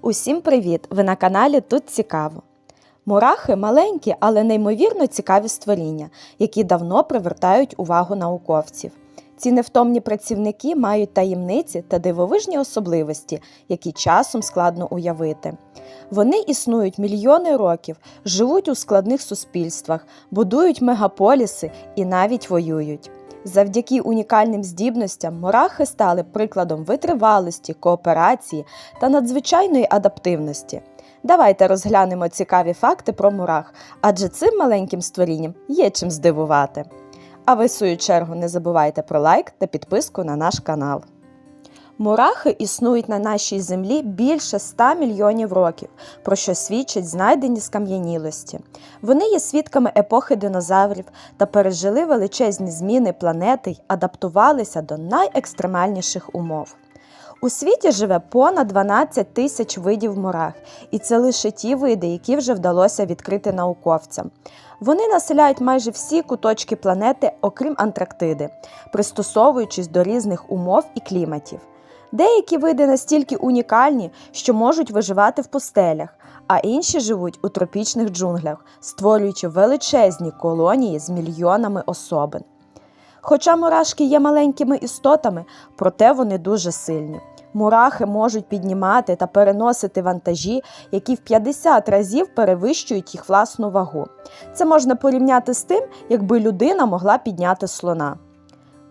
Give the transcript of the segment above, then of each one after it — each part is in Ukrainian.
Усім привіт! Ви на каналі Тут Цікаво. Мурахи маленькі, але неймовірно цікаві створіння, які давно привертають увагу науковців. Ці невтомні працівники мають таємниці та дивовижні особливості, які часом складно уявити. Вони існують мільйони років, живуть у складних суспільствах, будують мегаполіси і навіть воюють. Завдяки унікальним здібностям мурахи стали прикладом витривалості, кооперації та надзвичайної адаптивності. Давайте розглянемо цікаві факти про мурах, адже цим маленьким створінням є чим здивувати. А ви, в свою чергу, не забувайте про лайк та підписку на наш канал. Мурахи існують на нашій землі більше 100 мільйонів років, про що свідчать знайдені скам'янілості. Вони є свідками епохи динозаврів та пережили величезні зміни планети й адаптувалися до найекстремальніших умов. У світі живе понад 12 тисяч видів мурах, і це лише ті види, які вже вдалося відкрити науковцям. Вони населяють майже всі куточки планети, окрім Антарктиди, пристосовуючись до різних умов і кліматів. Деякі види настільки унікальні, що можуть виживати в пустелях, а інші живуть у тропічних джунглях, створюючи величезні колонії з мільйонами особин. Хоча мурашки є маленькими істотами, проте вони дуже сильні. Мурахи можуть піднімати та переносити вантажі, які в 50 разів перевищують їх власну вагу. Це можна порівняти з тим, якби людина могла підняти слона.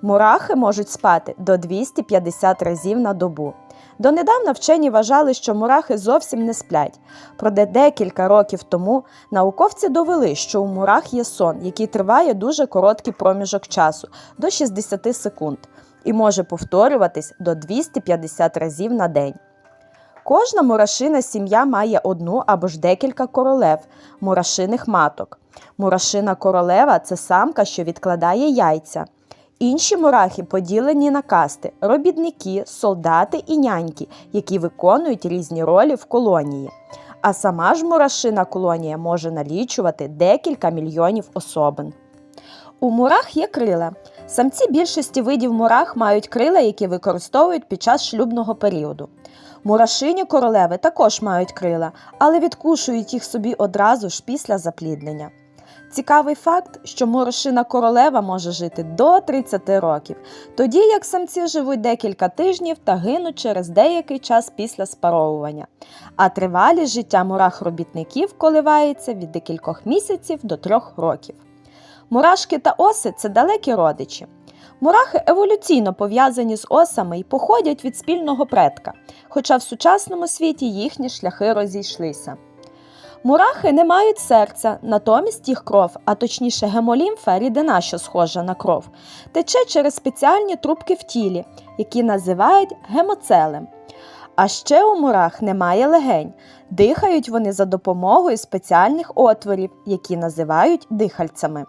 Мурахи можуть спати до 250 разів на добу. Донедавна вчені вважали, що мурахи зовсім не сплять. Проте декілька років тому науковці довели, що у мурах є сон, який триває дуже короткий проміжок часу до 60 секунд і може повторюватись до 250 разів на день. Кожна мурашина сім'я має одну або ж декілька королев мурашиних маток. Мурашина королева це самка, що відкладає яйця. Інші мурахи поділені на касти робітники, солдати і няньки, які виконують різні ролі в колонії. А сама ж мурашина колонія може налічувати декілька мільйонів особин. У мурах є крила. Самці більшості видів мурах мають крила, які використовують під час шлюбного періоду. Мурашині королеви також мають крила, але відкушують їх собі одразу ж після запліднення. Цікавий факт, що мурашина королева може жити до 30 років, тоді як самці живуть декілька тижнів та гинуть через деякий час після спаровування. А тривалість життя мурах-робітників коливається від декількох місяців до трьох років. Мурашки та оси це далекі родичі. Мурахи еволюційно пов'язані з осами і походять від спільного предка, хоча в сучасному світі їхні шляхи розійшлися. Мурахи не мають серця, натомість їх кров, а точніше гемолімфа, рідина, що схожа на кров, тече через спеціальні трубки в тілі, які називають гемоцелем. А ще у мурах немає легень. Дихають вони за допомогою спеціальних отворів, які називають дихальцями.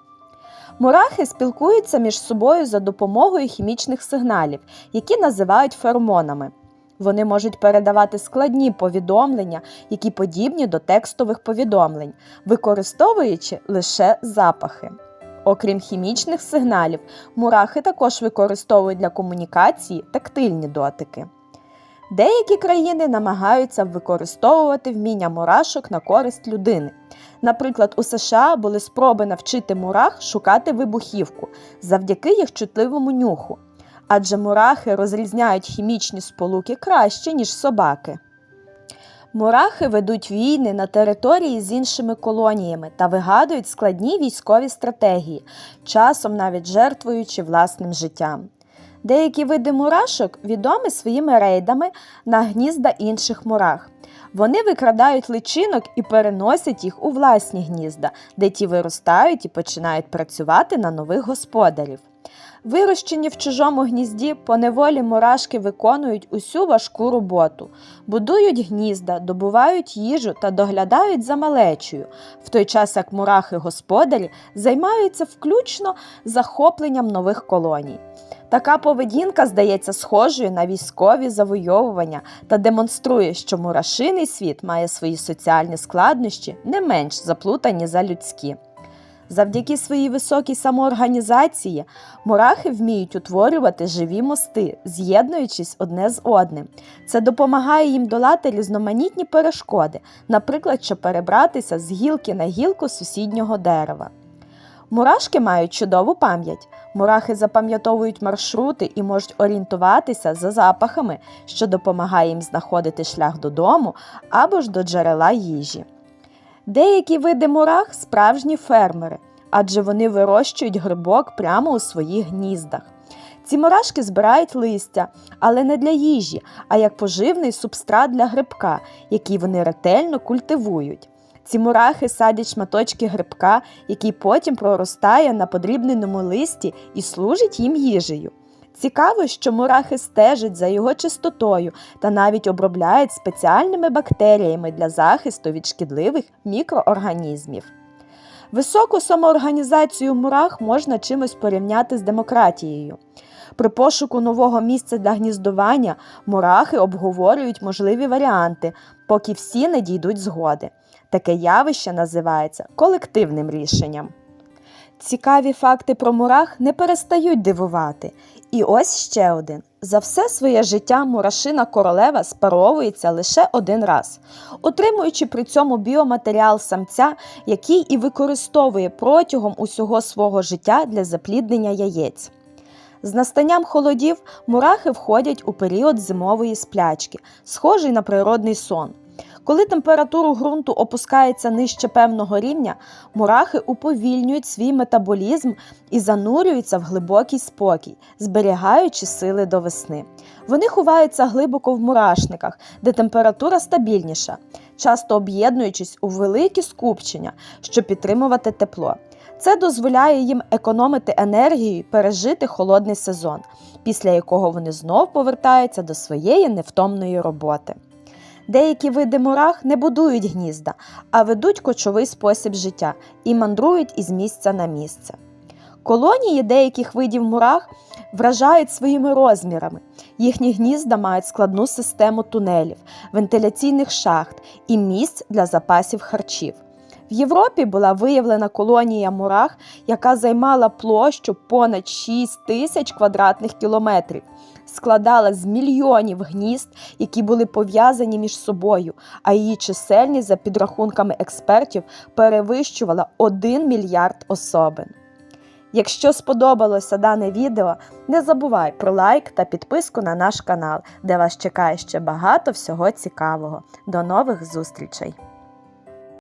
Мурахи спілкуються між собою за допомогою хімічних сигналів, які називають феромонами. Вони можуть передавати складні повідомлення, які подібні до текстових повідомлень, використовуючи лише запахи. Окрім хімічних сигналів, мурахи також використовують для комунікації тактильні дотики. Деякі країни намагаються використовувати вміння мурашок на користь людини. Наприклад, у США були спроби навчити мурах шукати вибухівку завдяки їх чутливому нюху адже мурахи розрізняють хімічні сполуки краще, ніж собаки. Мурахи ведуть війни на території з іншими колоніями та вигадують складні військові стратегії, часом навіть жертвуючи власним життям. Деякі види мурашок відомі своїми рейдами на гнізда інших мурах. Вони викрадають личинок і переносять їх у власні гнізда, де ті виростають і починають працювати на нових господарів. Вирощені в чужому гнізді поневолі мурашки виконують усю важку роботу, будують гнізда, добувають їжу та доглядають за малечею, в той час як мурахи-господарі займаються включно захопленням нових колоній. Така поведінка здається схожою на військові завойовування та демонструє, що мурашиний світ має свої соціальні складнощі не менш заплутані за людські. Завдяки своїй високій самоорганізації мурахи вміють утворювати живі мости, з'єднуючись одне з одним. Це допомагає їм долати різноманітні перешкоди, наприклад, щоб перебратися з гілки на гілку сусіднього дерева. Мурашки мають чудову пам'ять. Мурахи запам'ятовують маршрути і можуть орієнтуватися за запахами, що допомагає їм знаходити шлях додому або ж до джерела їжі. Деякі види мурах справжні фермери, адже вони вирощують грибок прямо у своїх гніздах. Ці мурашки збирають листя, але не для їжі, а як поживний субстрат для грибка, який вони ретельно культивують. Ці мурахи садять шматочки грибка, який потім проростає на подрібненому листі і служить їм їжею. Цікаво, що мурахи стежать за його чистотою та навіть обробляють спеціальними бактеріями для захисту від шкідливих мікроорганізмів. Високу самоорганізацію мурах можна чимось порівняти з демократією. При пошуку нового місця для гніздування мурахи обговорюють можливі варіанти, поки всі не дійдуть згоди. Таке явище називається колективним рішенням. Цікаві факти про мурах не перестають дивувати. І ось ще один: за все своє життя мурашина королева спаровується лише один раз, отримуючи при цьому біоматеріал самця, який і використовує протягом усього свого життя для запліднення яєць. З настанням холодів мурахи входять у період зимової сплячки, схожий на природний сон. Коли температура ґрунту опускається нижче певного рівня, мурахи уповільнюють свій метаболізм і занурюються в глибокий спокій, зберігаючи сили до весни. Вони ховаються глибоко в мурашниках, де температура стабільніша, часто об'єднуючись у великі скупчення, щоб підтримувати тепло. Це дозволяє їм економити енергію і пережити холодний сезон, після якого вони знов повертаються до своєї невтомної роботи. Деякі види мурах не будують гнізда, а ведуть кочовий спосіб життя і мандрують із місця на місце. Колонії деяких видів мурах вражають своїми розмірами. Їхні гнізда мають складну систему тунелів, вентиляційних шахт і місць для запасів харчів. В Європі була виявлена колонія мурах, яка займала площу понад 6 тисяч квадратних кілометрів, складала з мільйонів гнізд, які були пов'язані між собою, а її чисельність, за підрахунками експертів, перевищувала 1 мільярд особин. Якщо сподобалося дане відео, не забувай про лайк та підписку на наш канал, де вас чекає ще багато всього цікавого. До нових зустрічей!